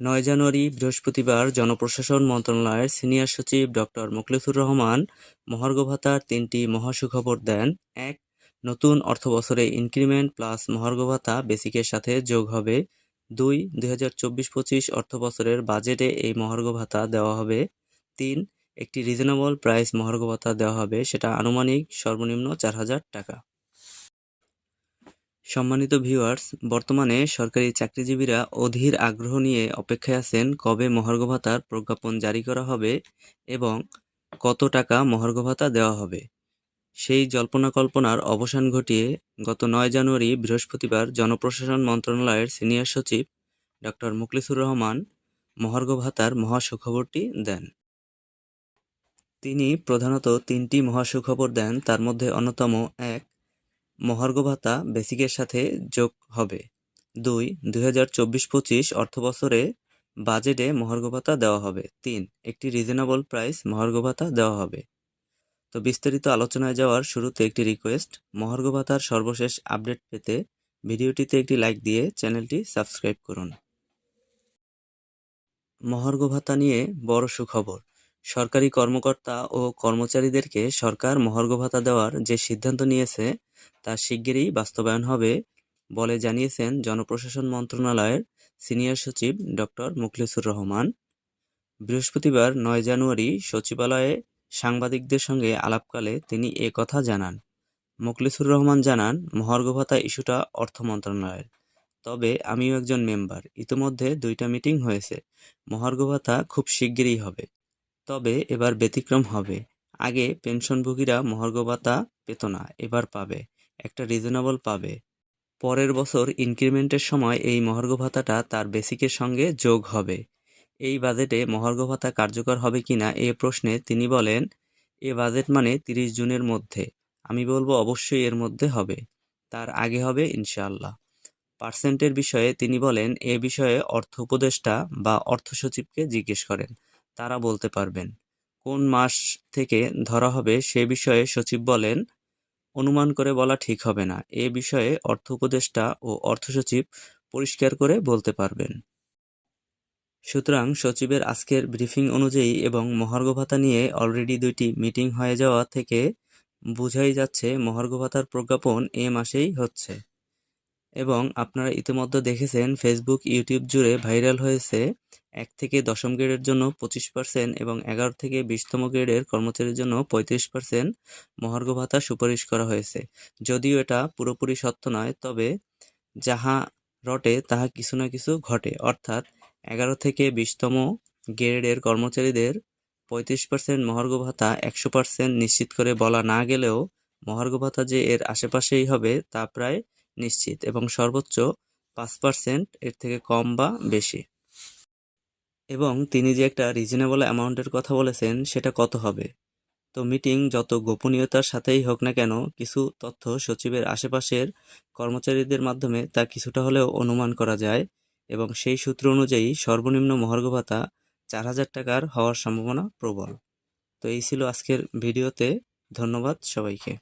নয় জানুয়ারি, বৃহস্পতিবার জনপ্রশাসন মন্ত্রণালয়ের সিনিয়র সচিব ডক্টর মোখলেছুর রহমান মহার্ঘ ভাতার তিনটি মহাসুখবর দেন। এক, নতুন অর্থবছরে ইনক্রিমেন্ট প্লাস মহার্ঘ ভাতা বেসিকের সাথে যোগ হবে। দুই দুই হাজার চব্বিশ পঁচিশ অর্থবছরের বাজেটে এই মহার্ঘ ভাতা দেওয়া হবে। তিন, একটি রিজনেবল প্রাইস মহার্ঘ ভাতা দেওয়া হবে, সেটা আনুমানিক সর্বনিম্ন চার হাজার টাকা। সম্মানিত ভিউয়ার্স, বর্তমানে সরকারি চাকরিজীবীরা অধীর আগ্রহ নিয়ে অপেক্ষায় আছেন কবে মহার্ঘ ভাতার প্রজ্ঞাপন জারি করা হবে এবং কত টাকা মহার্ঘ ভাতা দেওয়া হবে। সেই জল্পনা কল্পনার অবসান ঘটিয়ে গত নয় জানুয়ারি বৃহস্পতিবার জনপ্রশাসন মন্ত্রণালয়ের সিনিয়র সচিব ডক্টর মুখলিসুর রহমান মহার্ঘ ভাতার মহাসুখবরটি দেন। তিনি প্রধানত তিনটি মহাসুখবর দেন, তার মধ্যে অন্যতম এক মহার্ঘ ভাতা বেসিকের সাথে যোগ হবে। দুই দুই হাজার চব্বিশ পঁচিশ অর্থবছরে বাজেটে মহার্ঘ ভাতা দেওয়া হবে। তিন, একটি রিজনেবল প্রাইস মহার্ঘ ভাতা দেওয়া হবে। তো বিস্তারিত আলোচনায় যাওয়ার শুরুতে একটি রিকোয়েস্ট মহার্ঘ ভাতার সর্বশেষ আপডেট পেতে ভিডিওটিতে একটি লাইক দিয়ে চ্যানেলটি সাবস্ক্রাইব করুন। মহার্ঘ ভাতা নিয়ে বড় সুখবর। সরকারি কর্মকর্তা ও কর্মচারীদেরকে সরকার মহার্ঘ ভাতা দেওয়ার যে সিদ্ধান্ত নিয়েছে, তা শিগগিরই বাস্তবায়ন হবে বলে জানিয়েছেন জনপ্রশাসন মন্ত্রণালয়ের সিনিয়র সচিব ডক্টর মুখলিসুর রহমান। বৃহস্পতিবার নয় জানুয়ারি সচিবালয়ে সাংবাদিকদের সঙ্গে আলাপকালে তিনি এ কথা জানান। মুখলিসুর রহমান জানান মহার্ঘ ভাতা ইস্যুটা অর্থ মন্ত্রণালয়ের। তবে আমিও একজন মেম্বার, ইতোমধ্যে দুইটা মিটিং হয়েছে। মহার্ঘ ভাতা খুব শিগগিরই হবে। তবে এবার ব্যতিক্রম হবে। আগে পেনশনভোগীরা মহার্ঘ ভাতা পেত না, এবার পাবে, একটা রিজনেবল পাবে। পরের বছর ইনক্রিমেন্টের সময় এই মহার্ঘ ভাতাটা তার বেসিকের সঙ্গে যোগ হবে। এই বাজেটে মহার্ঘ ভাতা কার্যকর হবে কিনা এ প্রশ্নে তিনি বলেন, এ বাজেট মানে তিরিশ জুনের মধ্যে, আমি বলব অবশ্যই এর মধ্যে হবে, তার আগে হবে ইনশাআল্লাহ। পার্সেন্টের বিষয়ে তিনি বলেন, এ বিষয়ে অর্থ উপদেষ্টা বা অর্থ সচিবকে জিজ্ঞেস করেন। তারা বলতে পারবেন। কোন মাস থেকে ধরা হবে সে বিষয়ে সচিব বলেন, অনুমান করে বলা ঠিক হবে না। এ বিষয়ে অর্থ উপদেষ্টা ও অর্থ সচিব পরিষ্কার করে বলতে পারবেন। সুতরাং সচিবের আজকের ব্রিফিং অনুযায়ী এবং মহার্ঘ ভাতা নিয়ে অলরেডি দুইটি মিটিং হয়ে যাওয়া থেকে বোঝাই যাচ্ছে মহার্ঘ ভাতার প্রজ্ঞাপন এ মাসেই হচ্ছে। এবং আপনারা ইতিমধ্যে দেখেছেন, ফেসবুক, ইউটিউব জুড়ে ভাইরাল হয়েছে এক থেকে দশম গ্রেডের জন্য পঁচিশ পার্সেন্ট এবং এগারো থেকে বিশতম গ্রেডের কর্মচারীর জন্য পঁয়ত্রিশ পার্সেন্ট মহার্ঘ ভাতা সুপারিশ করা হয়েছে। যদিও এটা পুরোপুরি সত্য নয়, তবে যাহা রটে তাহা কিছু না কিছু ঘটে। অর্থাৎ এগারো থেকে বিশতম গ্রেডের কর্মচারীদের পঁয়ত্রিশ পার্সেন্ট মহার্ঘ ভাতা একশো পার্সেন্ট নিশ্চিত করে বলা না গেলেও মহার্ঘ ভাতা যে এর আশেপাশেই হবে তা প্রায় নিশ্চিত এবং সর্বোচ্চ পাঁচ পার্সেন্ট এর থেকে কম বা বেশি। এবং তিনি যে একটা রিজনেবল অ্যামাউন্টের কথা বলেছেন, সেটা কত হবে? তো মিটিং যত গোপনীয়তার সাথেই হোক না কেন, কিছু তথ্য সচিবের আশেপাশের কর্মচারীদের মাধ্যমে তা কিছুটা হলেও অনুমান করা যায় এবং সেই সূত্র অনুযায়ী সর্বনিম্ন মহার্ঘ ভাতা চার হাজার টাকার হওয়ার সম্ভাবনা প্রবল। তো এই ছিল আজকের ভিডিওতে। ধন্যবাদ সবাইকে।